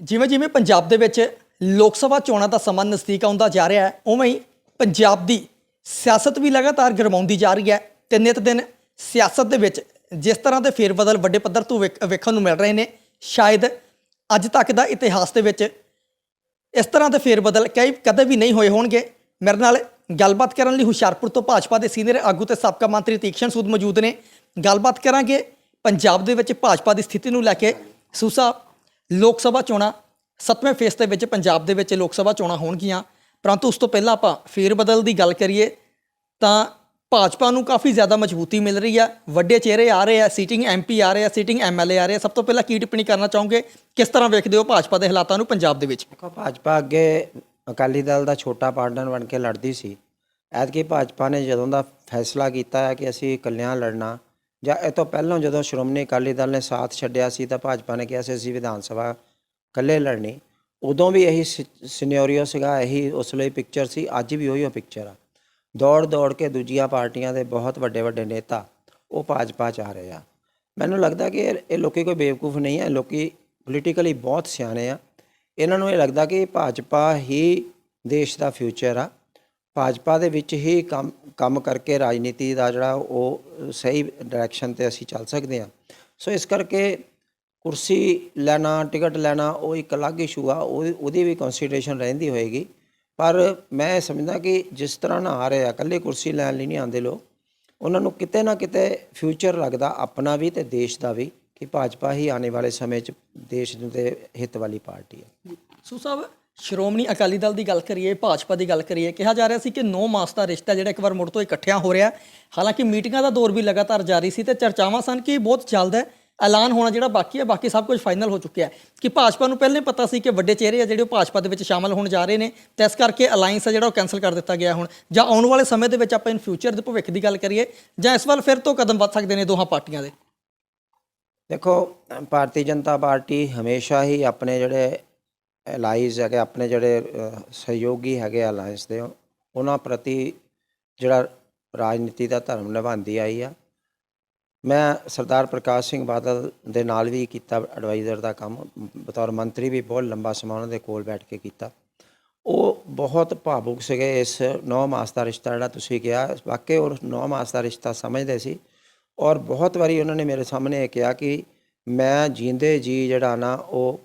ਜਿਵੇਂ ਜਿਵੇਂ ਪੰਜਾਬ ਦੇ ਵਿੱਚ ਲੋਕ ਸਭਾ ਚੋਣਾਂ ਦਾ ਸਮਾਂ ਨਜ਼ਦੀਕ ਆਉਂਦਾ ਜਾ ਰਿਹਾ ਹੈ, ਉਵੇਂ ਹੀ ਪੰਜਾਬ ਦੀ ਸਿਆਸਤ ਵੀ ਲਗਾਤਾਰ ਗਰਮਾਉਂਦੀ ਜਾ ਰਹੀ ਹੈ। ਤੇ ਨਿਤ ਦਿਨ ਸਿਆਸਤ ਦੇ ਵਿੱਚ ਜਿਸ ਤਰ੍ਹਾਂ ਦੇ ਫੇਰਬਦਲ ਵੱਡੇ ਪੱਧਰ ਤੋਂ ਵੇਖ- ਵੇਖਣ ਨੂੰ ਮਿਲ ਰਹੇ ਨੇ, ਸ਼ਾਇਦ ਅੱਜ ਤੱਕ ਦਾ ਇਤਿਹਾਸ ਦੇ ਵਿੱਚ ਇਸ ਤਰ੍ਹਾਂ ਦੇ ਫੇਰਬਦਲ ਕਈ ਕਦੇ ਵੀ ਨਹੀਂ ਹੋਏ ਹੋਣਗੇ। ਮੇਰੇ ਨਾਲ ਗੱਲਬਾਤ ਕਰਨ ਲਈ ਹੁਸ਼ਿਆਰਪੁਰ ਤੋਂ ਭਾਜਪਾ ਦੇ ਸੀਨੀਅਰ ਆਗੂ ਤੇ ਸਾਬਕਾ ਮੰਤਰੀ ਤੀਕਸ਼ਣ ਸੂਦ ਮੌਜੂਦ ਨੇ। ਗੱਲਬਾਤ ਕਰਾਂਗੇ ਪੰਜਾਬ ਦੇ ਵਿੱਚ ਭਾਜਪਾ ਦੀ ਸਥਿਤੀ ਨੂੰ ਲੈ ਕੇ। ਸੂਸਾ ਲੋਕ ਸਭਾ ਚੋਣਾਂ ਸੱਤਵੇਂ ਫੇਸ ਦੇ ਵਿੱਚ ਪੰਜਾਬ ਦੇ ਵਿੱਚ ਲੋਕ ਸਭਾ ਚੋਣਾਂ ਹੋਣਗੀਆਂ। ਪਰੰਤੂ ਉਸ ਤੋਂ ਪਹਿਲਾਂ ਆਪਾਂ ਫੇਰਬਦਲ ਦੀ ਗੱਲ ਕਰੀਏ, ਤਾਂ ਭਾਜਪਾ ਨੂੰ ਕਾਫੀ ਜ਼ਿਆਦਾ ਮਜ਼ਬੂਤੀ ਮਿਲ ਰਹੀ ਹੈ ਵੱਡੇ ਚਿਹਰੇ ਆ ਰਹੇ ਆ ਸੀਟਿੰਗ ਐਮਪੀ ਆ ਰਹੇ ਆ ਸੀਟਿੰਗ ਐਮਐਲਏ ਆ ਰਹੇ ਆ। ਸਭ ਤੋਂ ਪਹਿਲਾਂ ਕੀ ਟਿੱਪਣੀ ਕਰਨਾ ਚਾਹੋਗੇ? ਕਿਸ ਤਰ੍ਹਾਂ ਵੇਖਦੇ ਹੋ ਭਾਜਪਾ ਦੇ ਹਾਲਾਤਾਂ ਨੂੰ ਪੰਜਾਬ ਦੇ ਵਿੱਚ? ਦੇਖੋ, ਭਾਜਪਾ ਅੱਗੇ ਅਕਾਲੀ ਦਲ ਦਾ ਛੋਟਾ ਪਾਰਟਨਰ ਬਣ ਕੇ ਲੜਦੀ ਸੀ। ਐਤਕੀ ਭਾਜਪਾ ਨੇ ਜਦੋਂ ਦਾ ਫੈਸਲਾ ਕੀਤਾ ਹੈ ਕਿ ਅਸੀਂ ਇਕੱਲਿਆਂ ਲੜਨਾ ਜਾਂ ਇਹ ਤੋਂ ਪਹਿਲਾਂ ਜਦੋਂ ਸ਼੍ਰੋਮਣੀ ਅਕਾਲੀ ਦਲ ਨੇ ਸਾਥ ਛੱਡਿਆ ਸੀ ਤਾਂ ਭਾਜਪਾ ਨੇ ਕਿਹਾ ਸੀ, ਅਸੀਂ ਵਿਧਾਨ ਸਭਾ ਇਕੱਲੇ ਲੜਨੀ। ਉਦੋਂ ਵੀ ਇਹੀ ਸਿਨੈਰੀਓ ਸੀਗਾ, ਇਹੀ ਉਸ ਲਈ ਪਿਕਚਰ ਸੀ, ਅੱਜ ਵੀ ਉਹੀ ਪਿਕਚਰ ਆ। ਦੌੜ ਦੌੜ ਕੇ ਦੂਜੀਆਂ ਪਾਰਟੀਆਂ ਦੇ ਬਹੁਤ ਵੱਡੇ ਵੱਡੇ ਨੇਤਾ ਉਹ ਭਾਜਪਾ ਚ ਆ ਰਹੇ ਆ। ਮੈਨੂੰ ਲੱਗਦਾ ਕਿ ਇਹ ਇਹ ਲੋਕੀ ਕੋਈ ਬੇਵਕੂਫ ਨਹੀਂ ਹੈ ਲੋਕੀ ਪੋਲੀਟੀਕਲੀ ਬਹੁਤ ਸਿਆਣੇ ਆ। ਇਹਨਾਂ ਨੂੰ ਇਹ ਲੱਗਦਾ ਕਿ ਭਾਜਪਾ ਹੀ ਦੇਸ਼ ਦਾ ਫਿਊਚਰ ਆ। ਭਾਜਪਾ ਦੇ ਵਿੱਚ ਹੀ ਕੰਮ ਕੰਮ ਕਰਕੇ ਰਾਜਨੀਤੀ ਦਾ ਜਿਹੜਾ ਉਹ ਸਹੀ ਡਾਇਰੈਕਸ਼ਨ ਤੇ ਅਸੀਂ ਚੱਲ ਸਕਦੇ ਹਾਂ। ਸੋ ਇਸ ਕਰਕੇ ਕੁਰਸੀ ਲੈਣਾ, ਟਿਕਟ ਲੈਣਾ ਉਹ ਇੱਕ ਅਲੱਗ ਇਸ਼ੂ ਆ, ਉਹ, ਉਹਦੀ ਵੀ ਕੰਸੀਡਰੇਸ਼ਨ ਰਹਿੰਦੀ ਹੋਏਗੀ। ਪਰ ਮੈਂ ਸਮਝਦਾ ਕਿ ਜਿਸ ਤਰ੍ਹਾਂ ਨਾ ਆ ਰਿਹਾ ਆ ਇਕੱਲੇ ਕੁਰਸੀ ਲੈਣ ਲਈ ਨਹੀਂ ਆਉਂਦੇ ਲੋਕ, ਉਹਨਾਂ ਨੂੰ ਕਿਤੇ ਨਾ ਕਿਤੇ ਫਿਊਚਰ ਲੱਗਦਾ ਆਪਣਾ ਵੀ ਤੇ ਦੇਸ਼ ਦਾ ਵੀ ਕਿ ਭਾਜਪਾ ਹੀ ਆਉਣ ਵਾਲੇ ਸਮੇਂ 'ਚ ਦੇਸ਼ ਨੂੰ ਦੇ ਹਿੱਤ ਵਾਲੀ ਪਾਰਟੀ ਹੈ ਸੋ ਸਾਹਿਬ ਸ਼੍ਰੋਮਣੀ ਅਕਾਲੀ ਦਲ ਦੀ ਗੱਲ ਕਰੀਏ, ਭਾਜਪਾ ਦੀ ਗੱਲ ਕਰੀਏ, ਕਿਹਾ ਜਾ ਰਿਹਾ ਸੀ ਕਿ ਨੌ ਮਾਸ ਦਾ ਰਿਸ਼ਤਾ ਜਿਹੜਾ ਇੱਕ ਵਾਰ ਮੁੜ ਤੋਂ ਇਕੱਠਿਆਂ ਹੋ ਰਿਹਾ ਹਾਲਾਂਕਿ ਮੀਟਿੰਗਾਂ ਦਾ ਦੌਰ ਵੀ ਲਗਾਤਾਰ ਜਾਰੀ ਸੀ ਤੇ ਚਰਚਾਵਾਂ ਸਨ ਕਿ ਬਹੁਤ ਜਲਦ ਹੈ ਐਲਾਨ ਹੋਣਾ ਜਿਹੜਾ ਬਾਕੀ ਹੈ, ਬਾਕੀ ਸਭ ਕੁਝ ਫਾਈਨਲ ਹੋ ਚੁੱਕਿਆ ਹੈ। ਕਿ ਭਾਜਪਾ ਨੂੰ ਪਹਿਲਾਂ ਹੀ ਪਤਾ ਸੀ ਕਿ ਵੱਡੇ ਚਿਹਰੇ ਆ ਜਿਹੜੇ ਉਹ ਭਾਜਪਾ ਦੇ ਵਿੱਚ ਸ਼ਾਮਲ ਹੋਣ ਜਾ ਰਹੇ ਨੇ, ਤੇ ਇਸ ਕਰਕੇ ਅਲਾਈਅੰਸ ਹੈ ਜਿਹੜਾ ਉਹ ਕੈਨਸਲ ਕਰ ਦਿੱਤਾ ਗਿਆ ਹੁਣ। ਜਾਂ ਆਉਣ ਵਾਲੇ ਸਮੇਂ ਦੇ ਵਿੱਚ ਆਪਾਂ ਇਨ ਫਿਊਚਰ ਦੇ ਭਵਿੱਖ ਦੀ ਗੱਲ ਕਰੀਏ, ਜਾਂ ਇਸ ਵਾਰ ਫਿਰ ਤੋਂ ਕਦਮ ਵੱਧ ਸਕਦੇ ਨੇ ਦੋਹਾਂ ਪਾਰਟੀਆਂ ਦੇ? ਦੇਖੋ, ਭਾਰਤੀ ਜਨਤਾ ਪਾਰਟੀ ਹਮੇਸ਼ਾ ਹੀ ਆਪਣੇ ਜਿਹੜੇ ਅਲਾਈਜ਼ ਹੈਗੇ, ਆਪਣੇ ਜਿਹੜੇ ਸਹਿਯੋਗੀ ਹੈਗੇ ਅਲਾਈਅੰਸ ਦੇ, ਉਹਨਾਂ ਪ੍ਰਤੀ ਜਿਹੜਾ ਰਾਜਨੀਤੀ ਦਾ ਧਰਮ ਨਿਭਾਉਂਦੀ ਆਈ ਆ। ਮੈਂ ਸਰਦਾਰ ਪ੍ਰਕਾਸ਼ ਸਿੰਘ ਬਾਦਲ ਦੇ ਨਾਲ ਵੀ ਕੀਤਾ ਐਡਵਾਈਜ਼ਰ ਦਾ ਕੰਮ, ਬਤੌਰ ਮੰਤਰੀ ਵੀ ਬਹੁਤ ਲੰਬਾ ਸਮਾਂ ਉਹਨਾਂ ਦੇ ਕੋਲ ਬੈਠ ਕੇ ਕੀਤਾ। ਉਹ ਬਹੁਤ ਭਾਵੁਕ ਸੀਗੇ ਇਸ ਨੌ ਮਾਸ ਦਾ ਰਿਸ਼ਤਾ ਜਿਹੜਾ ਤੁਸੀਂ ਕਿਹਾ, ਵਾਕਈ ਉਹ ਨੌ ਮਾਸ ਦਾ ਰਿਸ਼ਤਾ ਸਮਝਦੇ ਸੀ। ਔਰ ਬਹੁਤ ਵਾਰੀ ਉਹਨਾਂ ਨੇ ਮੇਰੇ ਸਾਹਮਣੇ ਇਹ ਕਿਹਾ ਕਿ ਮੈਂ ਜੀਂਦੇ ਜੀ ਜਿਹੜਾ ਨਾ ਉਹ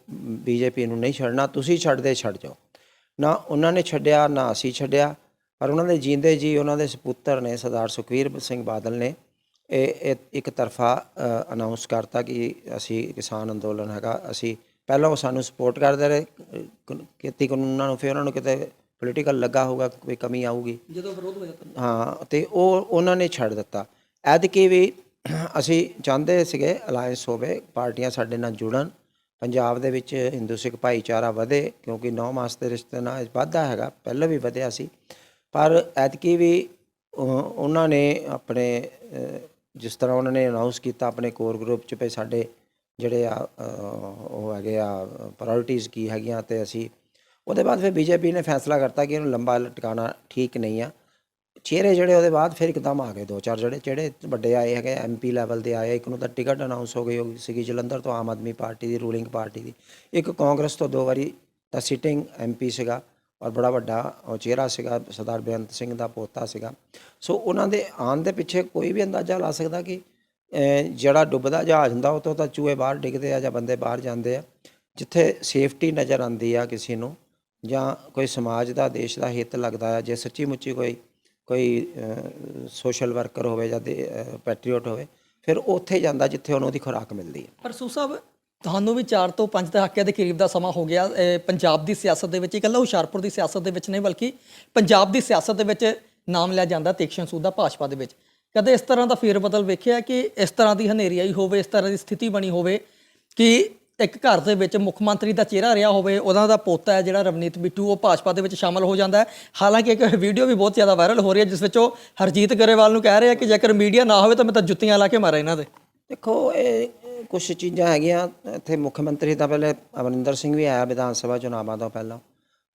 ਬੀਜੇਪੀ ਨੂੰ ਨਹੀਂ ਛੱਡਣਾ ਤੁਸੀਂ ਛੱਡਦੇ ਛੱਡ ਜਾਓ। ਨਾ ਉਹਨਾਂ ਨੇ ਛੱਡਿਆ ਨਾ ਅਸੀਂ ਛੱਡਿਆ। ਪਰ ਉਹਨਾਂ ਦੇ ਜੀਂਦੇ ਜੀ ਉਹਨਾਂ ਦੇ ਸੁਪੁੱਤਰ ਨੇ ਸਰਦਾਰ ਸੁਖਵੀਰ ਸਿੰਘ ਬਾਦਲ ਨੇ ਇਹ ਇੱਕ ਤਰਫਾ ਅਨਾਉਂਸ ਕਰਤਾ ਕਿ ਅਸੀਂ ਕਿਸਾਨ ਅੰਦੋਲਨ ਹੈਗਾ ਅਸੀਂ ਪਹਿਲਾਂ ਉਹ ਸਾਨੂੰ ਸਪੋਰਟ ਕਰਦੇ ਰਹੇ। ਖੇਤੀ ਕਾਨੂੰਨਾਂ ਨੂੰ ਫਿਰ ਉਹਨਾਂ ਨੂੰ ਕਿਤੇ ਪੋਲੀਟੀਕਲ ਲੱਗਾ ਹੋਊਗਾ ਕੋਈ ਕਮੀ ਆਊਗੀ। ਜਦੋਂ ਵਿਰੋਧ ਹੋ ਜਾਂਦਾ ਹਾਂ ਤੇ ਉਹ ਉਹਨਾਂ ਨੇ ਛੱਡ ਦਿੱਤਾ। ਐਤਕੀ ਵੀ ਅਸੀਂ ਚਾਹੁੰਦੇ ਸੀਗੇ ਅਲਾਈਅੰਸ ਹੋਵੇ, ਪਾਰਟੀਆਂ ਸਾਡੇ ਨਾਲ ਜੁੜਨ, ਪੰਜਾਬ ਦੇ ਵਿੱਚ ਹਿੰਦੂ ਸਿੱਖ ਭਾਈਚਾਰਾ ਵਧੇ, ਕਿਉਂਕਿ 9 ਮਾਸ ਦੇ ਰਿਸ਼ਤੇ ਨਾਲ ਵਾਧਾ ਹੈਗਾ, ਪਹਿਲਾਂ ਵੀ ਵਧਿਆ ਸੀ। ਪਰ ਐਤਕੀ ਵੀ ਉਹਨਾਂ ਨੇ ਆਪਣੇ ਜਿਸ ਤਰ੍ਹਾਂ ਉਹਨਾਂ ਨੇ ਅਨਾਉਂਸ ਕੀਤਾ ਆਪਣੇ ਕੋਰ ਗਰੁੱਪ 'ਚ ਵੀ ਸਾਡੇ ਜਿਹੜੇ ਆ ਉਹ ਹੈਗੇ ਆ ਪ੍ਰਾਇੋਰਟੀਜ਼ ਕੀ ਹੈਗੀਆਂ ਤੇ ਅਸੀਂ, ਉਹਦੇ ਬਾਅਦ ਫਿਰ ਬੀਜੇਪੀ ਨੇ ਫੈਸਲਾ ਕਰਤਾ ਕਿ ਇਹਨੂੰ ਲੰਬਾ ਲਟਕਾਉਣਾ ਠੀਕ ਨਹੀਂ ਆ। ਚਿਹਰੇ ਜਿਹੜੇ ਉਹਦੇ ਬਾਅਦ ਫਿਰ ਇੱਕਦਮ ਆ ਗਏ, ਦੋ ਚਾਰ ਜਿਹੜੇ ਜਿਹੜੇ ਵੱਡੇ ਆਏ ਹੈਗੇ ਐਮਪੀ ਲੈਵਲ ਦੇ ਆਏ, ਇੱਕ ਨੂੰ ਤਾਂ ਟਿਕਟ ਅਨਾਉਂਸ ਹੋ ਗਈ ਹੋਈ ਸੀਗੀ ਜਲੰਧਰ ਤੋਂ ਆਮ ਆਦਮੀ ਪਾਰਟੀ ਦੀ ਰੂਲਿੰਗ ਪਾਰਟੀ ਦੀ। ਇੱਕ ਕਾਂਗਰਸ ਤੋਂ ਦੋ ਵਾਰੀ ਦਾ ਸਿਟਿੰਗ ਐਮਪੀ ਸੀਗਾ ਔਰ ਬੜਾ ਵੱਡਾ ਚਿਹਰਾ ਸੀਗਾ, ਸਰਦਾਰ ਬੇਅੰਤ ਸਿੰਘ ਦਾ ਪੋਤਾ ਸੀਗਾ। ਸੋ ਉਹਨਾਂ ਦੇ ਆਉਣ ਦੇ ਪਿੱਛੇ ਕੋਈ ਵੀ ਅੰਦਾਜ਼ਾ ਲਾ ਸਕਦਾ ਕਿ ਜਿਹੜਾ ਡੁੱਬਦਾ ਜਹਾਜ਼ ਹੁੰਦਾ, ਉਹ ਤੋਂ ਤਾਂ ਚੂਹੇ ਬਾਹਰ ਡਿੱਗਦੇ ਆ ਜਾਂ ਬੰਦੇ ਬਾਹਰ ਜਾਂਦੇ ਆ, ਜਿੱਥੇ ਸੇਫਟੀ ਨਜ਼ਰ ਆਉਂਦੀ ਆ ਕਿਸੇ ਨੂੰ ਜਾਂ ਕੋਈ ਸਮਾਜ ਦਾ, ਦੇਸ਼ ਦਾ ਹਿੱਤ ਲੱਗਦਾ ਆ, ਜੇ ਸੱਚੀ ਮੁੱਚੀ ਕੋਈ ਕੋਈ ਸੋਸ਼ਲ ਵਰਕਰ ਹੋਵੇ ਜਾਂ ਪੈਟਰੀਅਟ ਹੋਵੇ, ਫਿਰ ਉੱਥੇ ਜਾਂਦਾ ਜਿੱਥੇ ਉਹਨੂੰ ਉਹਦੀ ਖੁਰਾਕ ਮਿਲਦੀ ਹੈ। ਪਰ ਸੂ ਸਾਹਿਬ, ਤੁਹਾਨੂੰ ਵੀ 4 ਤੋਂ 5 ਦਹਾਕਿਆਂ ਦੇ ਕਰੀਬ ਦਾ ਸਮਾਂ ਹੋ ਗਿਆ ਪੰਜਾਬ ਦੀ ਸਿਆਸਤ ਦੇ ਵਿੱਚ ਇਕੱਲਾ ਹੁਸ਼ਿਆਰਪੁਰ ਦੀ ਸਿਆਸਤ ਦੇ ਵਿੱਚ ਨਹੀਂ, ਬਲਕਿ ਪੰਜਾਬ ਦੀ ਸਿਆਸਤ ਦੇ ਵਿੱਚ ਨਾਮ ਲਿਆ ਜਾਂਦਾ ਤੀਕਸ਼ਣ ਸੂਦ ਦਾ ਭਾਜਪਾ ਦੇ ਵਿੱਚ। ਕਦੇ ਇਸ ਤਰ੍ਹਾਂ ਦਾ ਫੇਰ ਬਦਲ ਵੇਖਿਆ ਕਿ ਇਸ ਤਰ੍ਹਾਂ ਦੀ ਹਨੇਰੀ ਆਈ ਹੋਵੇ, ਇਸ ਤਰ੍ਹਾਂ ਦੀ ਸਥਿਤੀ ਬਣੀ ਹੋਵੇ ਕਿ ਇੱਕ ਘਰ ਦੇ ਵਿੱਚ ਮੁੱਖ ਮੰਤਰੀ ਦਾ ਚਿਹਰਾ ਰਿਹਾ ਹੋਵੇ, ਉਹਨਾਂ ਦਾ ਪੋਤਾ ਹੈ ਜਿਹੜਾ ਰਵਨੀਤ ਬਿੱਟੂ, ਉਹ ਭਾਜਪਾ ਦੇ ਵਿੱਚ ਸ਼ਾਮਲ ਹੋ ਜਾਂਦਾ ਹੈ। ਹਾਲਾਂਕਿ ਇੱਕ ਵੀਡੀਓ ਵੀ ਬਹੁਤ ਜ਼ਿਆਦਾ ਵਾਇਰਲ ਹੋ ਰਹੀ ਹੈ, ਜਿਸ ਵਿੱਚ ਉਹ ਹਰਜੀਤ ਗਰੇਵਾਲ ਨੂੰ ਕਹਿ ਰਿਹਾ ਕਿ ਜੇਕਰ ਮੀਡੀਆ ਨਾ ਹੋਵੇ ਤਾਂ ਮੈਂ ਤਾਂ ਜੁੱਤੀਆਂ ਲਾ ਕੇ ਮਾਰਾਂ ਇਹਨਾਂ ਦੇ। ਦੇਖੋ, ਇਹ ਕੁਝ ਚੀਜ਼ਾਂ ਹੈਗੀਆਂ, ਇੱਥੇ ਮੁੱਖ ਮੰਤਰੀ ਤਾਂ ਪਹਿਲੇ ਅਮਰਿੰਦਰ ਸਿੰਘ ਵੀ ਆਇਆ ਵਿਧਾਨ ਸਭਾ ਚੁਣਾਵਾਂ ਤੋਂ ਪਹਿਲਾਂ।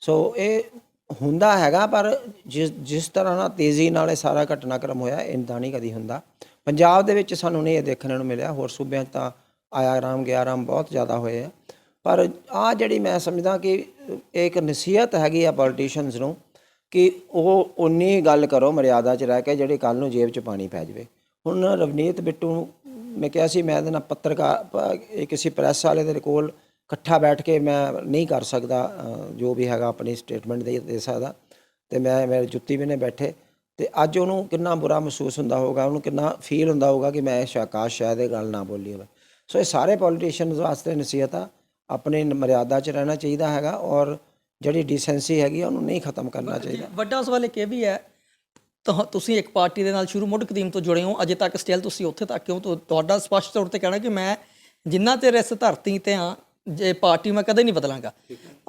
ਸੋ ਇਹ ਹੁੰਦਾ ਹੈਗਾ, ਪਰ ਜਿਸ ਜਿਸ ਤਰ੍ਹਾਂ ਨਾਲ ਤੇਜ਼ੀ ਨਾਲ ਇਹ ਸਾਰਾ ਘਟਨਾਕ੍ਰਮ ਹੋਇਆ ਇੰਦਾ ਨਹੀਂ ਕਦੀ ਹੁੰਦਾ। ਪੰਜਾਬ ਦੇ ਵਿੱਚ ਸਾਨੂੰ ਨਹੀਂ ਇਹ ਦੇਖਣ ਨੂੰ ਮਿਲਿਆ, ਹੋਰ ਸੂਬਿਆਂ 'ਚ ਤਾਂ ਆਇਆ ਰਾਮ ਗਿਆ ਰਾਮ ਬਹੁਤ ਜ਼ਿਆਦਾ ਹੋਏ ਆ। ਪਰ ਆ ਜਿਹੜੀ ਮੈਂ ਸਮਝਦਾ ਕਿ ਇਹ ਇੱਕ ਨਸੀਹਤ ਹੈਗੀ ਆ ਪੋਲੀਟੀਸ਼ੀਅਨਸ ਨੂੰ ਕਿ ਉਹ ਉਨੀ ਗੱਲ ਕਰੋ, ਮਰਿਆਦਾ 'ਚ ਰਹਿ ਕੇ ਜਿਹੜੀ ਕੱਲ ਨੂੰ ਜੇਬ 'ਚ ਪਾਣੀ ਪੈ ਜਾਵੇ। ਹੁਣ ਰਵਨੀਤ ਬਿੱਟੂ ਨੂੰ ਮੈਂ ਕਿਹਾ ਸੀ, ਮੈਂ ਇਹਦੇ ਨਾਲ ਪੱਤਰਕਾਰ ਕਿਸੇ ਪ੍ਰੈਸ ਵਾਲੇ ਦੇ ਕੋਲ ਇਕੱਠਾ ਬੈਠ ਕੇ ਮੈਂ ਨਹੀਂ ਕਰ ਸਕਦਾ ਜੋ ਵੀ ਹੈਗਾ ਆਪਣੀ ਸਟੇਟਮੈਂਟ ਦੇ ਦੇ ਸਕਦਾ। ਤੇ ਮੈਂ ਮੇਰੇ ਜੁੱਤੀ ਵੀ ਨੇ ਬੈਠੇ। ਤੇ ਅੱਜ ਉਹਨੂੰ ਕਿੰਨਾ ਬੁਰਾ ਮਹਿਸੂਸ ਹੁੰਦਾ ਹੋਊਗਾ, ਉਹਨੂੰ ਕਿੰਨਾ ਫੀਲ ਹੁੰਦਾ ਹੋਊਗਾ ਕਿ ਮੈਂ ਸ਼ਾਕਾਸ਼ ਸ਼ਾਇਦ ਇਹ ਗੱਲ ਨਾ ਬੋਲੀ ਹੋਵੇ। ਸੋ ਇਹ ਸਾਰੇ ਪੋਲੀਟੀਸ਼ੀਅਨਸ ਵਾਸਤੇ ਨਸੀਹਤ ਆ ਆਪਣੇ ਮਰਿਆਦਾ 'ਚ ਰਹਿਣਾ ਚਾਹੀਦਾ ਹੈਗਾ ਔਰ ਜਿਹੜੀ ਡੀਸੈਂਸੀ ਹੈਗੀ ਆ ਉਹਨੂੰ ਨਹੀਂ ਖਤਮ ਕਰਨਾ ਚਾਹੀਦਾ। ਵੱਡਾ ਸਵਾਲ ਇਹ ਵੀ ਹੈ ਤੁਹ- ਤੁਸੀਂ ਇੱਕ ਪਾਰਟੀ ਦੇ ਨਾਲ ਸ਼ੁਰੂ ਮੁੱਢ ਕਦੀਮ ਤੋਂ ਜੁੜੇ ਹੋ ਅਜੇ ਤੱਕ ਸਟਿਲ ਤੁਸੀਂ ਉੱਥੇ ਤੱਕ ਕਿਉਂ? ਤੁ- ਤੁਹਾਡਾ ਸਪਸ਼ਟ ਤੌਰ ਤੇ ਕਹਿਣਾ ਕਿ ਮੈਂ ਜਿੰਨਾ ਚਿਰ ਇਸ ਧਰਤੀ ਤੇ ਹਾਂ ਜੇ ਪਾਰਟੀ ਮੈਂ ਕਦੇ ਨਹੀਂ ਬਦਲਾਂਗਾ।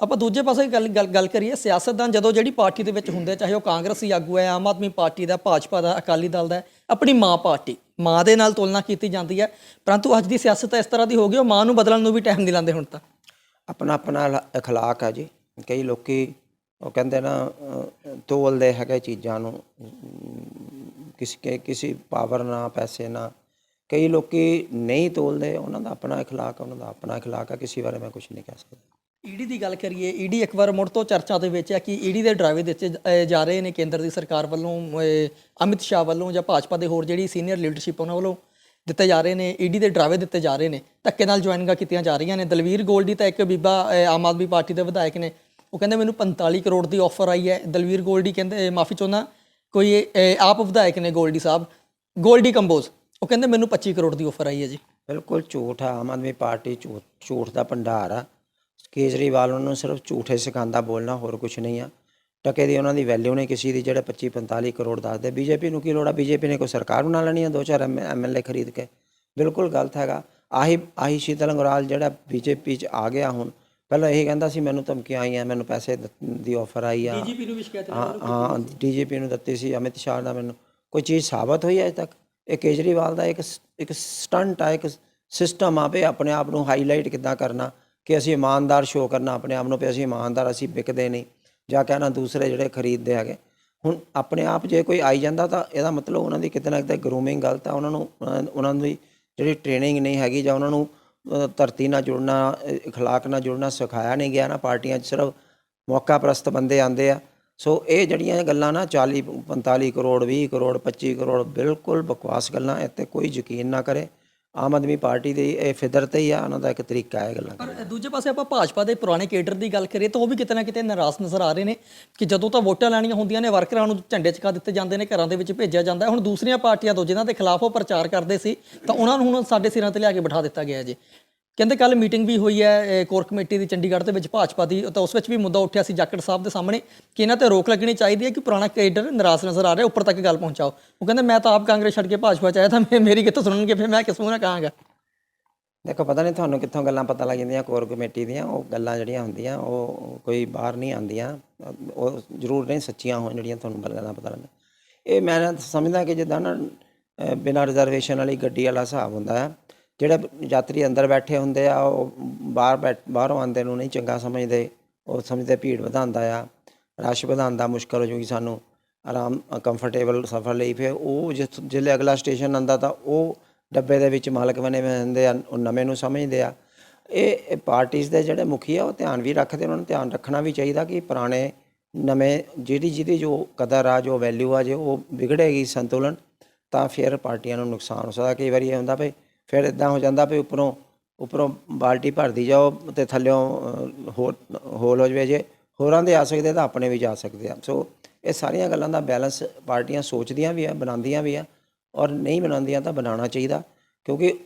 ਆਪਾਂ ਦੂਜੇ ਪਾਸੇ ਗੱਲ ਗੱਲ ਗੱਲ ਕਰੀਏ ਸਿਆਸਤਦਾਨ ਜਦੋਂ ਜਿਹੜੀ ਪਾਰਟੀ ਦੇ ਵਿੱਚ ਹੁੰਦੇ ਚਾਹੇ ਉਹ ਕਾਂਗਰਸੀ ਆਗੂ ਹੈ ਆਮ ਆਦਮੀ ਪਾਰਟੀ ਦਾ ਭਾਜਪਾ ਦਾ ਅਕਾਲੀ ਦਲ ਦਾ ਹੈ, ਆਪਣੀ ਮਾਂ ਪਾਰਟੀ ਮਾਂ ਦੇ ਨਾਲ ਤੁਲਨਾ ਕੀਤੀ ਜਾਂਦੀ ਹੈ। ਪਰੰਤੂ ਅੱਜ ਦੀ ਸਿਆਸਤ ਇਸ ਤਰ੍ਹਾਂ ਦੀ ਹੋ ਗਈ ਉਹ ਮਾਂ ਨੂੰ ਬਦਲਣ ਨੂੰ ਵੀ ਟਾਈਮ ਨਹੀਂ ਲਾਉਂਦੇ ਹੁਣ ਤਾਂ। ਆਪਣਾ ਆਪਣਾ ਅਖਲਾਕ ਹੈ ਜੀ। ਕਈ ਲੋਕੀ ਉਹ ਕਹਿੰਦੇ ਨਾ ਤੋਲਦੇ ਹੈਗੇ ਚੀਜ਼ਾਂ ਨੂੰ। ਅਮ, ਕਿਸੇ ਕਿਸੇ ਪਾਵਰ ਨਾ ਪੈਸੇ ਨਾ। ਕਈ ਲੋਕੀ ਨਹੀਂ ਤੋਲਦੇ, ਉਹਨਾਂ ਦਾ ਆਪਣਾ ਅਖਲਾਕ, ਉਹਨਾਂ ਦਾ ਆਪਣਾ ਅਖਲਾਕ ਆ, ਕਿਸੇ ਬਾਰੇ ਮੈਂ ਕੁਝ ਨਹੀਂ ਕਹਿ ਸਕਦਾ। ਈਡੀ ਦੀ ਗੱਲ ਕਰੀਏ, ਈਡੀ ਇੱਕ ਵਾਰ ਮੁੜ ਤੋਂ ਚਰਚਾ ਦੇ ਵਿੱਚ ਹੈ ਕਿ ਈਡੀ ਦੇ ਡਰਾਵੇ ਦਿੱਤੇ ਜ- ਜਾ ਰਹੇ ਨੇ ਕੇਂਦਰ ਦੀ ਸਰਕਾਰ ਵੱਲੋਂ ਅਮਿਤ ਸ਼ਾਹ ਵੱਲੋਂ ਜਾਂ ਭਾਜਪਾ ਦੇ ਹੋਰ ਜਿਹੜੀ ਸੀਨੀਅਰ ਲੀਡਰਸ਼ਿਪ ਉਹਨਾਂ ਵੱਲੋਂ ਦਿੱਤੇ ਜਾ ਰਹੇ ਨੇ, ਈਡੀ ਦੇ ਡਰਾਵੇ ਦਿੱਤੇ ਜਾ ਰਹੇ ਨੇ। ਧੱਕੇ ਨਾਲ ਜੁਆਇਨਿੰਗਾਂ ਕੀਤੀਆਂ ਜਾ ਰਹੀਆਂ ਨੇ। ਦਲਵੀਰ ਗੋਲਡੀ ਤਾਂ ਇੱਕ ਬੀਬਾ ਆਮ ਆਦਮੀ ਪਾਰਟੀ ਦੇ ਵਿਧਾਇਕ ਨੇ। ਉਹ ਕਹਿੰਦੇ ਮੈਨੂੰ 45 ਕਰੋੜ ਦੀ ਆਫਰ ਆਈ ਹੈ। ਦਲਵੀਰ ਗੋਲਡੀ ਕਹਿੰਦੇ, ਮਾਫੀ ਚਾਹੁੰਦਾ, ਕੋਈ ਆਪ ਵਿਧਾਇਕ ਨੇ ਗੋਲਡੀ ਸਾਹਿਬ। ਗੋਲਡੀ ਕੰਬੋਜ। ਉਹ ਕਹਿੰਦੇ ਮੈਨੂੰ 25 ਕਰੋੜ ਦੀ ਆਫਰ ਆਈ ਹੈ ਜੀ। ਬਿਲਕੁਲ ਝੂਠ ਆ ਆਮ ਆਦਮੀ ਪਾਰਟੀ ਝੂਠ ਝੂਠ ਦਾ ਭੰਡਾਰ ਆ। ਕੇਜਰੀਵਾਲ ਉਹਨਾਂ ਨੂੰ ਸਿਰਫ ਝੂਠੇ ਸਿਖਾਉਂਦਾ ਬੋਲਣਾ ਹੋਰ ਕੁਝ ਨਹੀਂ ਆ। ਟਕੇ ਦੀ ਉਹਨਾਂ ਦੀ ਵੈਲਿਊ ਨਹੀਂ ਕਿਸੇ ਦੀ ਜਿਹੜੇ 25 45 ਕਰੋੜ ਦੱਸਦੇ। ਬੀਜੇਪੀ ਨੂੰ ਕੀ ਲੋੜ ਆ? ਬੀਜੇਪੀ ਨੇ ਕੋਈ ਸਰਕਾਰ ਬਣਾ ਲੈਣੀ ਆ ਦੋ ਚਾਰ ਐਮਐਲਏ ਖਰੀਦ ਕੇ? ਬਿਲਕੁਲ ਗਲਤ ਹੈਗਾ। ਆਹੀ ਆਹੀ ਸ਼ੀਤਲ ਅੰਗਰਾਲ ਜਿਹੜਾ ਬੀਜੇਪੀ ਚ ਆ ਗਿਆ ਹੁਣ ਪਹਿਲਾਂ ਇਹ ਕਹਿੰਦਾ ਸੀ ਮੈਨੂੰ ਧਮਕੀਆਂ ਆਈਆਂ ਮੈਨੂੰ ਪੈਸੇ ਦ- ਆਫਰ ਆਈ ਆ। ਡੀਜੀਪੀ ਨੂੰ ਵੀ ਸ਼ਿਕਾਇਤ ਹਾਂ ਹਾਂ ਡੀਜੀਪੀ ਨੂੰ ਦਿੱਤੀ ਸੀ ਅਮਿਤ ਸ਼ਾਹ ਦਾ ਮੈਨੂੰ। ਕੋਈ ਚੀਜ਼ ਸਾਬਤ ਹੋਈ ਅਜੇ ਤੱਕ? ਇਹ ਕੇਜਰੀਵਾਲ ਦਾ ਇੱਕ ਸ- ਇੱਕ ਸਟੰਟ ਆ ਇੱਕ ਸਿਸਟਮ ਆ ਵੀ ਆਪਣੇ ਆਪ ਨੂੰ ਹਾਈਲਾਈਟ ਕਿੱਦਾਂ ਕਰਨਾ ਕਿ ਅਸੀਂ ਇਮਾਨਦਾਰ ਸ਼ੋਅ ਕਰਨਾ ਆਪਣੇ ਆਪ ਨੂੰ ਵੀ ਅਸੀਂ ਇਮਾਨਦਾਰ ਅਸੀਂ ਵਿਕਦੇ ਨਹੀਂ ਜਾਂ ਕਹਿਣਾ ਦੂਸਰੇ ਜਿਹੜੇ ਖਰੀਦਦੇ ਹੈਗੇ ਹੁਣ ਆਪਣੇ ਆਪ ਜੇ ਕੋਈ ਆਈ ਜਾਂਦਾ ਤਾਂ ਇਹਦਾ ਮਤਲਬ ਉਹਨਾਂ ਦੀ ਕਿਤੇ ਨਾ ਕਿਤੇ ਗਰੂਮਿੰਗ ਗਲਤ ਆ ਉਹਨਾਂ ਨੂੰ ਅਹ, ਉਹਨਾਂ ਦੀ ਜਿਹੜੀ ਟ੍ਰੇਨਿੰਗ ਨਹੀਂ ਹੈਗੀ ਜਾਂ ਉਹਨਾਂ ਨੂੰ ਅਹ, ਧਰਤੀ ਨਾਲ ਜੁੜਨਾ ਅਹ, اخلاق ਨਾਲ ਜੁੜਨਾ ਸਿਖਾਇਆ ਨਹੀਂ ਗਿਆ ਨਾ ਪਾਰਟੀਆਂ 'ਚ ਸਿਰਫ ਮੌਕਾ ਪ੍ਰਸਤ ਬੰਦੇ ਆਂਦੇ ਆ ਸੋ ਇਹ ਜਿਹੜੀਆਂ ਗੱਲਾਂ ਨਾ 40 45 ਕਰੋੜ 20 ਕਰੋੜ 25 ਕਰੋੜ ਬਿਲਕੁਲ ਬਕਵਾਸ ਗੱਲਾਂ 'ਤੇ ਕੋਈ ਯਕੀਨ ਨਾ ਕਰੇ ਆਮ ਆਦਮੀ ਪਾਰਟੀ ਦੀ ਇਹ ਫਿਦਰਤ ਹੀ ਆ ਉਹਨਾਂ ਦਾ ਇੱਕ ਤਰੀਕਾ ਹੈ ਗੱਲਾਂ। ਪਰ ਦੂਜੇ ਪਾਸੇ ਆਪਾਂ ਭਾਜਪਾ ਦੇ ਪੁਰਾਣੇ ਕੇਡਰ ਦੀ ਗੱਲ ਕਰੀਏ ਤਾਂ ਉਹ ਵੀ ਕਿਤੇ ਨਾ ਕਿਤੇ ਨਾਰਾਜ਼ ਨਜ਼ਰ ਆ ਰਹੇ ਨੇ ਕਿ ਜਦੋਂ ਤਾਂ ਵੋਟਾਂ ਲੈਣੀਆਂ ਹੁੰਦੀਆਂ ਨੇ ਵਰਕਰਾਂ ਨੂੰ ਝੰਡੇ ਚਕਾ ਦਿੱਤੇ ਜਾਂਦੇ ਨੇ ਘਰਾਂ ਦੇ ਵਿੱਚ ਭੇਜਿਆ ਜਾਂਦਾ। ਹੁਣ ਦੂਸਰੀਆਂ ਪਾਰਟੀਆਂ ਤੋਂ ਜਿਨ੍ਹਾਂ ਦੇ ਖਿਲਾਫ ਉਹ ਪ੍ਰਚਾਰ ਕਰਦੇ ਸੀ ਤਾਂ ਉਹਨਾਂ ਨੂੰ ਹੁਣ ਸਾਡੇ ਸਿਰਾਂ ਤੇ ਲਿਆ ਕੇ ਬਿਠਾ ਦਿੱਤਾ ਗਿਆ ਜੀ ਕਹਿੰਦੇ ਕੱਲ ਮੀਟਿੰਗ ਵੀ ਹੋਈ ਹੈ ਕੋਰ ਕਮੇਟੀ ਦੀ ਚੰਡੀਗੜ੍ਹ ਦੇ ਵਿੱਚ ਭਾਜਪਾ ਦੀ, ਤਾਂ ਉਸ ਵਿੱਚ ਵੀ ਮੁੱਦਾ ਉੱਠਿਆ ਸੀ ਜਾਕੜ ਸਾਹਿਬ ਦੇ ਸਾਹਮਣੇ ਕਿ ਇਹਨਾਂ ਤੇ ਰੋਕ ਲੱਗਣੀ ਚਾਹੀਦੀ ਹੈ ਕਿ ਪੁਰਾਣਾ ਕੈਡਰ ਨਿਰਾਸ਼ ਨਜ਼ਰ ਆ ਰਿਹਾ, ਉੱਪਰ ਤੱਕ ਗੱਲ ਪਹੁੰਚਾਓ। ਉਹ ਕਹਿੰਦੇ, ਮੈਂ ਤਾਂ ਆਪ ਕਾਂਗਰਸ ਛੱਡ ਕੇ ਭਾਜਪਾ ਚ ਆਇਆ ਤਾਂ ਮੇ- ਮੇਰੀ ਕਿੱਥੋਂ ਸੁਣਨਗੇ, ਫਿਰ ਮੈਂ ਕਿਸ ਮੂੰਹ ਨਾਲ ਕਹਾਂਗਾ? ਦੇਖੋ, ਪਤਾ ਨਹੀਂ ਤੁਹਾਨੂੰ ਕਿੱਥੋਂ ਗੱਲਾਂ ਪਤਾ ਲੱਗ ਜਾਂਦੀਆਂ, ਕੋਰ ਕਮੇਟੀ ਦੀਆਂ, ਉਹ ਗੱਲਾਂ ਜਿਹੜੀਆਂ ਹੁੰਦੀਆਂ, ਉਹ ਕੋਈ ਬਾਹਰ ਨਹੀਂ ਆਉਂਦੀਆਂ, ਉਹ ਜ਼ਰੂਰ ਨਹੀਂ, ਸੱਚੀਆਂ ਹੋਣ ਜਿਹੜੀਆਂ ਤੁਹਾਨੂੰ ਗੱਲਾਂ ਪਤਾ ਲੱਗਣ ਇਹ ਮੈਂ ਸਮਝਦਾ ਕਿ ਜਿੱਦਾਂ ਨਾ ਬਿਨਾਂ ਰਿਜ਼ਰਵੇਸ਼ਨ ਵਾਲੀ ਗੱਡੀ ਵਾਲਾ ਹਿਸਾਬ ਹੁੰਦਾ ਹੈ ਜਿਹੜੇ ਯਾਤਰੀ ਅੰਦਰ ਬੈਠੇ ਹੁੰਦੇ ਆ, ਉਹ ਬਾਹਰ ਬੈਠ, ਬਾਹਰੋਂ ਆਉਂਦੇ ਨੂੰ ਨਹੀਂ ਚੰਗਾ ਸਮਝਦੇ, ਉਹ ਸਮਝਦੇ ਭੀੜ ਵਧਾਉਂਦਾ ਆ, ਰਸ਼ ਵਧਾਉਂਦਾ ਮੁਸ਼ਕਲ ਹੋ ਜੂਗੀ ਸਾਨੂੰ, ਆਰਾਮ ਕੰਫਰਟੇਬਲ ਸਫ਼ਰ ਲਈ, ਫਿਰ ਉਹ ਜਿਸ ਜਿਲੇ ਅਗਲਾ ਸਟੇਸ਼ਨ ਆਉਂਦਾ ਤਾਂ ਉਹ ਡੱਬੇ ਦੇ ਵਿੱਚ ਮਾਲਕ ਬਣੇ ਹੋਏ ਹੁੰਦੇ ਆ, ਉਹ ਨਵੇਂ ਨੂੰ ਸਮਝਦੇ ਆ। ਇਹ ਪਾਰਟੀਆਂ ਦੇ ਜਿਹੜੇ ਮੁਖੀ ਆ, ਉਹ ਧਿਆਨ ਵੀ ਰੱਖਦੇ ਉਹਨਾਂ ਨੂੰ ਧਿਆਨ ਰੱਖਣਾ ਵੀ ਚਾਹੀਦਾ ਕਿ ਪੁਰਾਣੇ ਨਵੇਂ ਜਿਹੜੀ, ਜਿਹਦੀ ਜੋ ਕਦਰ ਆ, ਜੋ ਵੈਲਿਊ ਆ, ਜੇ ਉਹ ਵਿਗੜੇਗੀ ਸੰਤੁਲਨ, ਤਾਂ ਫਿਰ ਪਾਰਟੀਆਂ ਨੂੰ ਨੁਕਸਾਨ ਹੋ ਸਕਦਾ, ਕਈ ਵਾਰੀ ਇਹ ਹੁੰਦਾ ਵੀ ਫਿਰ ਇਦਾਂ ਹੋ ਜਾਂਦਾ ਵੀ ਉੱਪਰੋਂ ਉੱਪਰੋਂ ਬਾਲਟੀ ਭਰਦੀ ਜਾਓ ਤੇ ਥੱਲਿਓਂ ਅਹ, ਹੋਰ ਹੋਲ ਹੋ ਜਵੇ ਜੇ ਹੋਰਾਂ ਦੇ ਆ ਸਕਦੇ ਤਾਂ ਆਪਣੇ ਵੀ ਜਾ ਸਕਦੇ ਆ। ਸੋ ਇਹ ਸਾਰੀਆਂ ਗੱਲਾਂ ਦਾ ਬੈਲੈਂਸ ਪਾਰਟੀਆਂ ਸੋਚਦੀਆਂ ਵੀ ਆ ਬਣਾਉਂਦੀਆਂ ਵੀ ਆ ਔਰ ਨਹੀਂ ਬਣਾਉਂਦੀਆਂ ਤਾਂ ਬਣਾਉਣਾ ਚਾਹੀਦਾ ਕਿਉਂਕਿ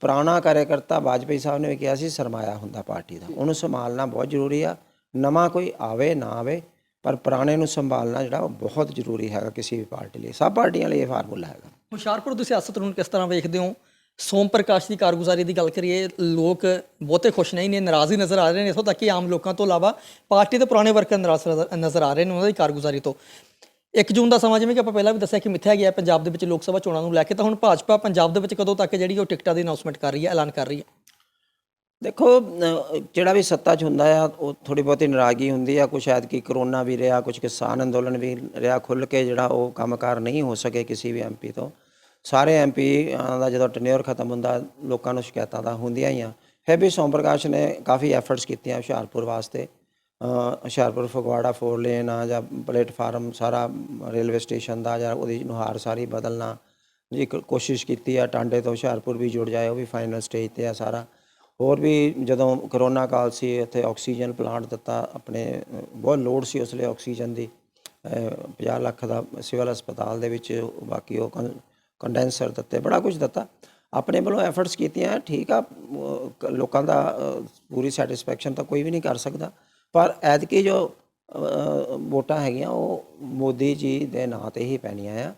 ਪੁਰਾਣਾ ਕਾਰਜਕਰਤਾ ਵਾਜਪੇਈ ਸਾਹਿਬ ਨੇ ਵੀ ਕਿਹਾ ਸੀ ਸਰਮਾਇਆ ਹੁੰਦਾ ਪਾਰਟੀ ਦਾ। ਉਹਨੂੰ ਸੰਭਾਲਣਾ ਬਹੁਤ ਜ਼ਰੂਰੀ ਆ। ਨਵਾਂ ਕੋਈ ਆਵੇ ਨਾ ਆਵੇ ਪਰ ਪੁਰਾਣੇ ਨੂੰ ਸੰਭਾਲਣਾ ਜਿਹੜਾ ਉਹ ਬਹੁਤ ਜ਼ਰੂਰੀ ਹੈਗਾ ਕਿਸੇ ਵੀ ਪਾਰਟੀ ਲਈ। ਸਭ ਪਾਰਟੀਆਂ ਲਈ ਇਹ ਫਾਰਮੂਲਾ ਹੈਗਾ। ਹੁਸ਼ਿਆਰਪੁਰ ਦੀ ਸਿਆਸਤ ਨੂੰ ਕਿਸ ਤਰ੍ਹਾਂ ਵੇਖਦੇ ਹੋ? ਸੋਮ ਪ੍ਰਕਾਸ਼ ਦੀ ਕਾਰਗੁਜ਼ਾਰੀ ਦੀ ਗੱਲ ਕਰੀਏ, ਲੋਕ ਬਹੁਤੇ ਖੁਸ਼ ਨਹੀਂ ਨੇ, ਨਾਰਾਜ਼ੀ ਨਜ਼ਰ ਆ ਰਹੇ ਨੇ, ਇਥੋਂ ਤੱਕ ਕਿ ਆਮ ਲੋਕਾਂ ਤੋਂ ਇਲਾਵਾ ਪਾਰਟੀ ਦੇ ਪੁਰਾਣੇ ਵਰਕਰ ਨਾਰਾਜ਼ ਨਜ਼ਰ- ਆ ਰਹੇ ਨੇ ਉਹਨਾਂ ਦੀ ਕਾਰਗੁਜ਼ਾਰੀ ਤੋਂ। 1 ਜੂਨ ਦਾ ਸਮਾਂ, ਜਿਵੇਂ ਕਿ ਆਪਾਂ ਪਹਿਲਾਂ ਵੀ ਦੱਸਿਆ ਕਿ ਮਿੱਥਿਆ ਗਿਆ ਪੰਜਾਬ ਦੇ ਵਿੱਚ ਲੋਕ ਸਭਾ ਚੋਣਾਂ ਨੂੰ ਲੈ ਕੇ, ਤਾਂ ਹੁਣ ਭਾਜਪਾ ਪੰਜਾਬ ਦੇ ਵਿੱਚ ਕਦੋਂ ਤੱਕ ਜਿਹੜੀ ਉਹ ਟਿਕਟਾਂ ਦੀ ਅਨਾਉਂਸਮੈਂਟ ਕਰ ਰਹੀ ਹੈ, ਐਲਾਨ ਕਰ ਰਹੀ ਹੈ? ਦੇਖੋ ਜਿਹੜਾ ਵੀ ਸੱਤਾ 'ਚ ਹੁੰਦਾ ਆ, ਉਹ ਥੋੜੀ ਬਹੁਤੀ ਨਾਰਾਜ਼ਗੀ ਹੁੰਦੀ ਆ, ਕੁਛ ਸ਼ਾਇਦ ਕਿ ਕਰੋਨਾ ਵੀ ਰਿਹਾ ਕੁਝ ਕਿਸਾਨ ਅੰਦੋਲਨ ਵੀ ਰਿਹਾ ਖੁੱਲ ਕੇ ਜਿਹੜਾ ਉਹ ਕੰਮਕਾਰ ਨਹੀਂ ਹੋ ਸਕੇ ਕਿਸੇ ਵੀ ਐਮਪੀ ਤੋਂ। ਸਾਰੇ ਐਮਪੀ ਦਾ ਜਦੋਂ ਟੈਨਿਓਰ ਖਤਮ ਹੁੰਦਾ ਲੋਕਾਂ ਨੂੰ ਸ਼ਿਕਾਇਤਾਂ ਤਾਂ ਹੁੰਦੀਆਂ ਹੀ ਆ। ਫਿਰ ਵੀ ਸੋਮ ਪ੍ਰਕਾਸ਼ ਨੇ ਕਾਫੀ ਐਫਰਟਸ ਕੀਤੀਆਂ ਹੁਸ਼ਿਆਰਪੁਰ ਵਾਸਤੇ। ਹੁਸ਼ਿਆਰਪੁਰ ਫਗਵਾੜਾ ਫੋਰ ਲੇਨ ਆ ਜਾਂ ਪਲੇਟਫਾਰਮ ਸਾਰਾ ਰੇਲਵੇ ਸਟੇਸ਼ਨ ਦਾ ਜਾਂ ਉਹਦੀ ਨੁਹਾਰ ਸਾਰੀ ਬਦਲਣਾ। ਜੀ ਇੱਕ ਕੋਸ਼ਿਸ਼ ਕੀਤੀ ਆ ਟਾਂਡੇ ਤੋਂ ਹੁਸ਼ਿਆਰਪੁਰ ਵੀ ਜੁੜ ਜਾਏ ਉਹ ਵੀ ਫਾਈਨਲ ਸਟੇਜ ਤੇ ਆ ਸਾਰਾ। ਹੋਰ ਵੀ ਜਦੋਂ ਕਰੋਨਾ ਕਾਲ ਸੀ ਇੱਥੇ ਆਕਸੀਜਨ ਪਲਾਂਟ ਦਿੱਤਾ ਆਪਣੇ ਬਹੁਤ ਲੋੜ ਸੀ ਉਸ ਲਈ ਆਕਸੀਜਨ ਦੀ। ਅ, 50 ਲੱਖ ਦਾ ਸਿਵਲ ਹਸਪਤਾਲ ਦੇ ਵਿੱਚ ਬਾਕੀ ਉਹ ਕੰਡੈਂਸਰ ਦਿੱਤੇ, ਬੜਾ ਕੁਝ ਦਿੱਤਾ। ਆਪਣੇ ਵੱਲੋਂ ਐਫਰਟਸ ਕੀਤੀਆਂ, ਠੀਕ ਆ ਲੋਕਾਂ ਦਾ ਪੂਰੀ ਸੈਟੀਸਫੈਕਸ਼ਨ ਤਾਂ ਕੋਈ ਵੀ ਨਹੀਂ ਕਰ ਸਕਦਾ। ਪਰ ਐਤਕੀ ਜੋ ਵੋਟਾਂ ਹੈਗੀਆਂ, ਉਹ ਮੋਦੀ ਜੀ ਦੇ ਨਾਂ ਤੇ ਹੀ ਪੈਣੀਆਂ ਆ।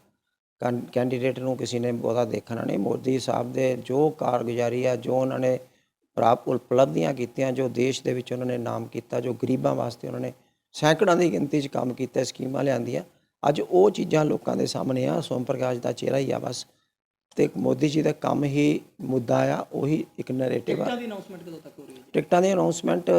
ਕੈਂਡੀਡੇਟ ਨੂੰ ਕਿਸੇ ਨੇ ਬਹੁਤਾ ਦੇਖਣਾ ਨਹੀਂ। ਮੋਦੀ ਸਾਹਿਬ ਦੇ ਜੋ ਕਾਰਗੁਜ਼ਾਰੀ ਆ, ਜੋ ਉਹਨਾਂ ਨੇ ਪ੍ਰਾਪਤ ਉਪਲਬਧੀਆਂ ਕੀਤੀਆਂ, ਜੋ ਦੇਸ਼ ਦੇ ਵਿੱਚ ਉਹਨਾਂ ਨੇ ਨਾਮ ਕੀਤਾ, ਜੋ ਗਰੀਬਾਂ ਵਾਸਤੇ ਉਹਨਾਂ ਨੇ ਸੈਂਕੜਾਂ ਦੀ ਗਿਣਤੀ 'ਚ ਕੰਮ ਕੀਤਾ, ਸਕੀਮਾਂ ਲਿਆਂਦੀਆਂ ਅੱਜ ਉਹ ਚੀਜ਼ਾਂ ਲੋਕਾਂ ਦੇ ਸਾਹਮਣੇ ਆ ਸੋਮ ਪ੍ਰਕਾਸ਼ ਦਾ ਚਿਹਰਾ ਹੀ ਆ ਬਸ। ਤੇ ਮੋਦੀ ਜੀ ਦਾ ਕੰਮ ਹੀ ਮੁੱਦਾ ਆ ਉਹੀ ਇੱਕ ਨੈਰੇਟਿਵ ਆ। ਦੀ ਅਨਾਉਂਸਮੈਂਟ ਕਦੋਂ ਤੱਕ ਹੋ ਰਹੀ ਹੈ ਟਿਕਟਾਂ ਦੀ ਅਨਾਉਂਸਮੈਂਟ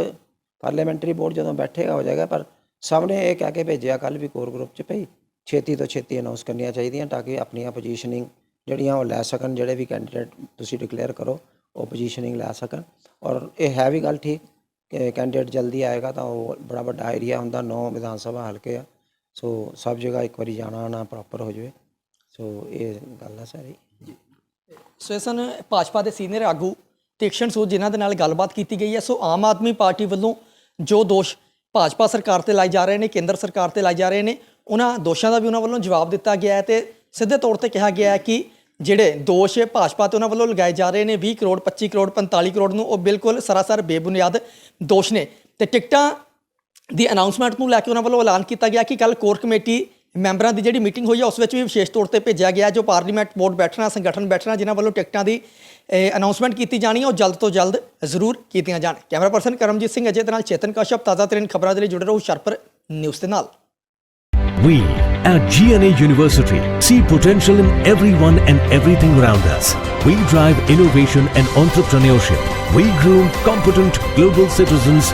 ਪਾਰਲੀਮੈਂਟਰੀ ਬੋਰਡ ਜਦੋਂ ਬੈਠੇਗਾ ਹੋ ਜਾਏਗਾ ਪਰ ਸਭ ਨੇ ਇਹ ਕਹਿ ਕੇ ਭੇਜਿਆ ਕੱਲ ਵੀ ਕੋਰ ਗਰੁੱਪ 'ਚ ਭਈ ਛੇਤੀ ਤੋਂ ਛੇਤੀ ਅਨਾਉਂਸ ਕਰਨੀਆਂ ਚਾਹੀਦੀਆਂ ਤਾਂ ਕਿ ਆਪਣੀਆਂ ਪੋਜੀਸ਼ਨਿੰਗ ਜਿਹੜੀਆਂ ਉਹ ਲੈ ਸਕਣ ਜਿਹੜੇ ਵੀ ਕੈਂਡੀਡੇਟ ਤੁਸੀਂ ਡਿਕਲੇਅਰ ਕਰੋ ਉਹ ਪੋਜੀਸ਼ਨਿੰਗ ਲੈ ਸਕਣ। ਔਰ ਇਹ ਹੈ ਵੀ ਗੱਲ ਠੀਕ ਕਿ ਕੈਂਡੀਡੇਟ ਜਲਦੀ ਆਏਗਾ ਤਾਂ ਉਹ ਬੜਾ ਵੱਡਾ ਏਰੀਆ ਹੁੰਦਾ ਨੌ ਵਿਧਾਨ ਸਭਾ ਹਲਕੇ ਆ। ਸੋ ਸਭ ਜਗ੍ਹਾ ਇੱਕ ਵਾਰੀ ਜਾਣਾ ਆਉਣਾ ਪ੍ਰੋਪਰ ਹੋ ਜਾਵੇ। ਸੋ ਇਹ ਗੱਲ ਆ ਸਾਰੀ। ਸੋ ਇਸ ਸਨ ਭਾਜਪਾ ਦੇ ਸੀਨੀਅਰ ਆਗੂ ਤੀਕਸ਼ਣ ਸੂਦ, ਜਿਨ੍ਹਾਂ ਦੇ ਨਾਲ ਗੱਲਬਾਤ ਕੀਤੀ ਗਈ ਹੈ। ਸੋ ਆਮ ਆਦਮੀ ਪਾਰਟੀ ਵੱਲੋਂ ਜੋ ਦੋਸ਼ ਭਾਜਪਾ ਸਰਕਾਰ ਤੇ ਲਾਏ ਜਾ ਰਹੇ ਨੇ, ਕੇਂਦਰ ਸਰਕਾਰ ਤੇ ਲਾਏ ਜਾ ਰਹੇ ਨੇ, ਉਹਨਾਂ ਦੋਸ਼ਾਂ ਦਾ ਵੀ ਉਹਨਾਂ ਵੱਲੋਂ ਜਵਾਬ ਦਿੱਤਾ ਗਿਆ ਹੈ ਤੇ ਸਿੱਧੇ ਤੌਰ ਤੇ ਕਿਹਾ ਗਿਆ ਹੈ ਕਿ ਜਿਹੜੇ ਦੋਸ਼ ਭਾਜਪਾ ਤੇ ਉਹਨਾਂ ਵੱਲੋਂ ਲਗਾਏ ਜਾ ਰਹੇ ਨੇ 20 ਕਰੋੜ 25 ਕਰੋੜ 45 ਕਰੋੜ ਨੂੰ ਉਹ ਬਿਲਕੁਲ ਸਰਾਸਰ ਬੇਬੁਨਿਆਦ ਦੋਸ਼ ਨੇ। ਤੇ ਟਿਕਟਾਂ ਦੀ ਅਨਾਉਂਸਮੈਂਟ ਨੂੰ ਲੈ ਕੇ ਉਹਨਾਂ ਵੱਲੋਂ ਐਲਾਨ ਕੀਤਾ ਗਿਆ ਕਿ ਕੱਲ ਕੋਰ ਕਮੇਟੀ ਮੈਂਬਰਾਂ ਦੀ ਜਿਹੜੀ ਮੀਟਿੰਗ ਹੋਈ ਹੈ ਉਸ ਵਿੱਚ ਵੀ ਵਿਸ਼ੇਸ਼ ਤੌਰ ਤੇ ਭੇਜਿਆ ਗਿਆ ਜੋ ਪਾਰਲੀਮੈਂਟ ਬੋਰਡ ਬੈਠਣਾ, ਸੰਗਠਨ ਬੈਠਣਾ, ਜਿਨ੍ਹਾਂ ਵੱਲੋਂ ਟਿਕਟਾਂ ਦੀ ਅਨਾਉਂਸਮੈਂਟ ਕੀਤੀ ਜਾਣੀ ਹੈ ਉਹ ਜਲਦ ਤੋਂ ਜਲਦ ਜ਼ਰੂਰ ਕੀਤੀਆਂ ਜਾਣ ਕੈਮਰਾ ਪਰਸਨ ਕਰਮਜੀਤ ਸਿੰਘ ਅਜੇ ਦੇ ਨਾਲ ਚੇਤਨ ਕਸ਼ਪ ਤਾਜ਼ਾ ਤਰੀਨ ਖਬਰਾਂ ਦੇ ਲਈ ਜੁੜੇ ਰਹੋ ਸ਼ਰਪਰ ਨਿਊਜ਼ ਦੇ ਨਾਲ We at GNA University see potential in everyone and everything around us. We drive innovation and entrepreneurship. We groom competent global citizens